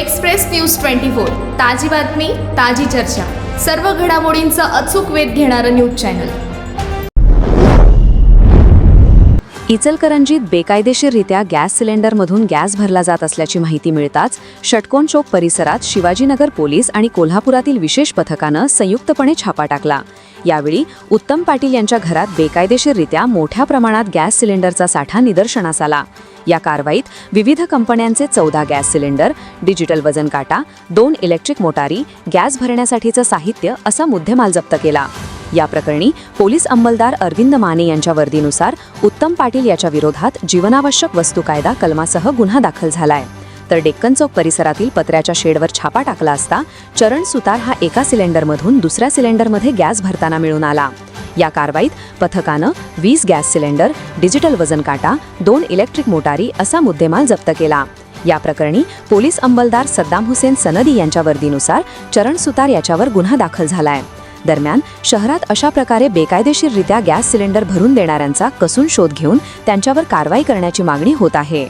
Express news twenty four. ताजी बातमी ताजी चर्चा. सर्व घडामोडींचा अचूक वेध घेणारं न्यूज चॅनल. इचलकरंजीत बेकायदेशीररित्या गॅस सिलेंडरमधून गॅस भरला जात असल्याची माहिती मिळताच षटकोन चौक परिसरात शिवाजीनगर पोलीस आणि कोल्हापुरातील विशेष पथकानं संयुक्तपणे छापा टाकला. यावेळी उत्तम पाटील यांच्या घरात बेकायदेशीररित्या मोठ्या प्रमाणात गॅस सिलेंडरचा साठा निदर्शनास आला. या कारवाईत विविध कंपन्यांचे चौदा गॅस सिलेंडर डिजिटल वजन काटा दोन इलेक्ट्रिक मोटारी गॅस भरण्यासाठीचं साहित्य असा मुद्देमाल जप्त केला. या प्रकरणी पोलीस अंमलदार अरविंद माने यांच्या वर्दीनुसार उत्तम पाटील याच्या विरोधात जीवनावश्यक वस्तू कायदा कलमासह गुन्हा दाखल झालाय. तर डेक्कन चौक परिसरातील पत्र्याच्या शेडवर छापा टाकला असता चरण सुतार हा एका सिलेंडरमधून दुसऱ्या सिलेंडरमध्ये गॅस भरताना मिळून आला. या कारवाईत पथकानं वीस गॅस सिलेंडर डिजिटल वजन काटा दोन इलेक्ट्रिक मोटारी असा मुद्देमाल जप्त केला. या प्रकरणी पोलीस अंमलदार सद्दाम हुसेन सनदी यांच्या वर्दीनुसार चरण सुतार याच्यावर गुन्हा दाखल झालाय. दरम्यान शहरात अशा प्रकारे बेकायदेशीररित्या गॅस सिलेंडर भरून देणाऱ्यांचा कसून शोध घेऊन त्यांच्यावर कारवाई करण्याची मागणी होत आहे.